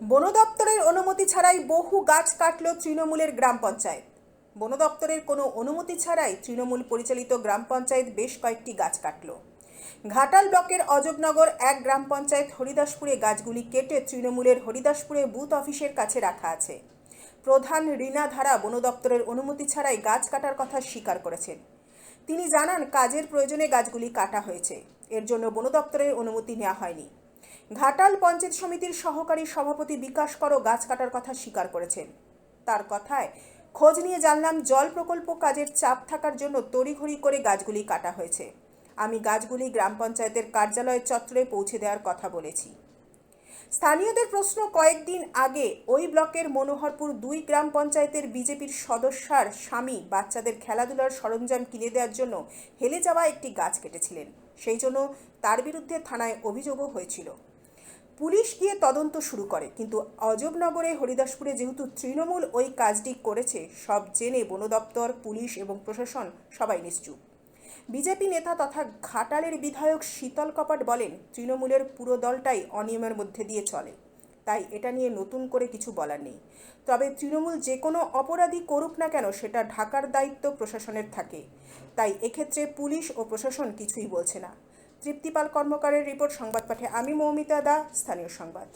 বন দপ্তরের অনুমতি ছাড়াই বহু গাছ কাটল তৃণমূলের গ্রাম পঞ্চায়েত। বন দপ্তরের কোনো অনুমতি ছাড়াই তৃণমূল পরিচালিত গ্রাম পঞ্চায়েত বেশ কয়েকটি গাছ কাটল। ঘাটাল ব্লকের অজবনগর এক গ্রাম পঞ্চায়েত হরিদাসপুরে গাছগুলি কেটে তৃণমূলের হরিদাসপুরে বুথ অফিসের কাছে রাখা আছে। প্রধান রীনা ধারা বন দপ্তরের অনুমতি ছাড়াই গাছ কাটার কথা স্বীকার করেছেন। তিনি জানান, কাজের প্রয়োজনে গাছগুলি কাটা হয়েছে। এর জন্য বন দপ্তরের অনুমতি নেওয়া হয়নি। ঘাটাল পঞ্চায়েত সমিতির সহকারী সভাপতি বিকাশ করো গাছ কাটার কথা স্বীকার করেছেন। তার কথায়, খোঁজ নিয়ে জানলাম জল প্রকল্প কাজের চাপ থাকার জন্য তড়িঘড়ি করে গাছগুলি কাটা হয়েছে। আমি গাছগুলি গ্রাম পঞ্চায়েতের কার্যালয়ের চত্বরে পৌঁছে দেওয়ার কথা বলেছি। স্থানীয়দের প্রশ্ন কয়েকদিন আগে ওই ব্লকের মনোহরপুর দুই গ্রাম পঞ্চায়েতের বিজেপির সদস্যার স্বামী বাচ্চাদের খেলাধুলার সরঞ্জাম কিনে দেওয়ার জন্য হেলে যাওয়া একটি গাছ কেটেছিলেন। সেই জন্য তার বিরুদ্ধে থানায় অভিযোগও হয়েছিল। পুলিশ গিয়ে তদন্ত শুরু করে। কিন্তু অজবনগরে, হরিদাসপুরে যেহেতু তৃণমূল ওই কাজটি করেছে, সব জেনে বন দপ্তর, পুলিশ এবং প্রশাসন সবাই নিশ্চুপ। বিজেপি নেতা তথা ঘাটালের বিধায়ক শীতল কপাট বলেন, তৃণমূলের পুরো দলটাই অনিয়মের মধ্যে দিয়ে চলে। তাই এটা নিয়ে নতুন করে কিছু বলার নেই। তবে তৃণমূল যে কোনো অপরাধী করুক না কেন, সেটা ঢাকার দায়িত্ব প্রশাসনের থাকে। তাই এক্ষেত্রে পুলিশ ও প্রশাসন কিছুই বলছে না। তৃপ্তিপাল কর্মকারের রিপোর্ট সংবাদ পাঠে আমি মৌমিতা দা স্থানীয় সংবাদ।